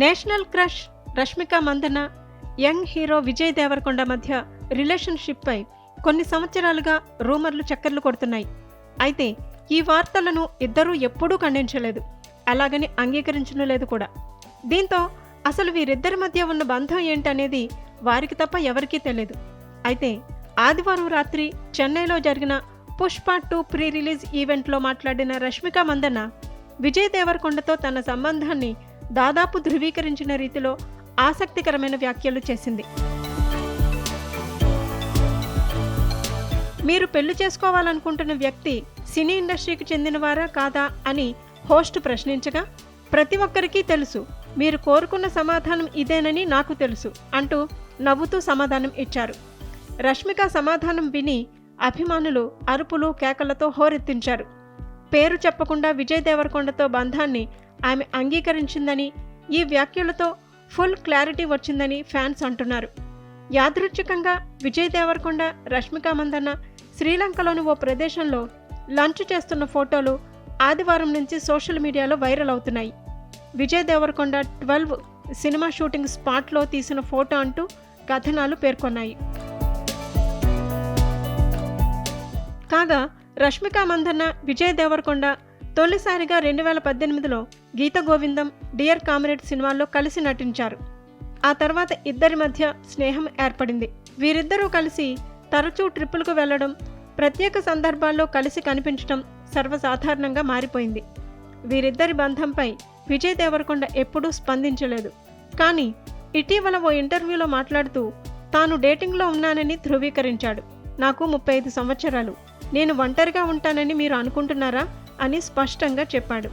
National crush Rashmika Mandanna young hero Vijay Deverakonda మధ్య రిలేషన్షిప్పై కొన్ని సంవత్సరాలుగా రూమర్లు చక్కర్లు కొడుతున్నాయి. అయితే ఈ వార్తలను ఇద్దరూ ఎప్పుడూ ఖండించలేదు. అలాగని అంగీకరించడం లేదు కూడా. దీంతో అసలు వీరిద్దరి మధ్య ఉన్న బంధం ఏంటనేది వారికి తప్ప ఎవరికీ తెలియదు అయితే ఆదివారం రాత్రి చెన్నైలో జరిగిన పుష్ప టూ ప్రీ రిలీజ్ ఈవెంట్లో మాట్లాడిన రష్మిక మందన విజయ్ దేవరకొండతో తన సంబంధాన్ని దాదాపు ధృవీకరించిన రీతిలో ఆసక్తికరమైన వ్యాఖ్యలు చేసింది. మీరు పెళ్ళి చేసుకోవాలనుకుంటున్న వ్యక్తి సినీ ఇండస్ట్రీకి చెందినవారా కాదా అని హోస్ట్ ప్రశ్నించగా ప్రతి ఒక్కరికి తెలుసు. మీరు కోరుకున్న సమాధానం ఇదేనని నాకు తెలుసు అంటూ నవ్వుతూ సమాధానం ఇచ్చారు. రష్మిక సమాధానం విని అభిమానులు అరుపులు కేకలతో హోరెత్తించారు. పేరు చెప్పకుండా విజయ్ దేవరకొండతో బంధాన్ని ఆమె అంగీకరించిందని ఈ వ్యాఖ్యలతో ఫుల్ క్లారిటీ వచ్చిందని ఫ్యాన్స్ అంటున్నారు. యాదృచ్ఛికంగా విజయ్ దేవరకొండ రష్మిక మందన్న శ్రీలంకలోని ఓ ప్రదేశంలో లంచ్ చేస్తున్న ఫోటోలు ఆదివారం నుంచి సోషల్ మీడియాలో వైరల్ అవుతున్నాయి. Vijay Deverakonda twelve cinema shooting స్పాట్లో తీసిన ఫోటో అంటూ కథనాలు పేర్కొన్నాయి. కాగా రష్మిక మందన్న విజయ్ దేవరకొండ తొలిసారిగా రెండు వేల పద్దెనిమిదిలో గీత గోవిందం డియర్ కామ్రేడ్ సినిమాల్లో కలిసి నటించారు. ఆ తర్వాత ఇద్దరి మధ్య స్నేహం ఏర్పడింది. వీరిద్దరూ కలిసి తరచూ ట్రిప్పులకు వెళ్ళడం ప్రత్యేక సందర్భాల్లో కలిసి కనిపించడం సర్వసాధారణంగా మారిపోయింది. వీరిద్దరి బంధంపై విజయ్ దేవరకొండ ఎప్పుడూ స్పందించలేదు. కానీ ఇటీవల ఓ ఇంటర్వ్యూలో మాట్లాడుతూ తాను డేటింగ్లో ఉన్నానని ధృవీకరించాడు. నాకు ముప్పై ఐదు సంవత్సరాలు. నేను ఒంటరిగా ఉంటానని మీరు అనుకుంటున్నారా? అని స్పష్టంగా చెప్పాడు.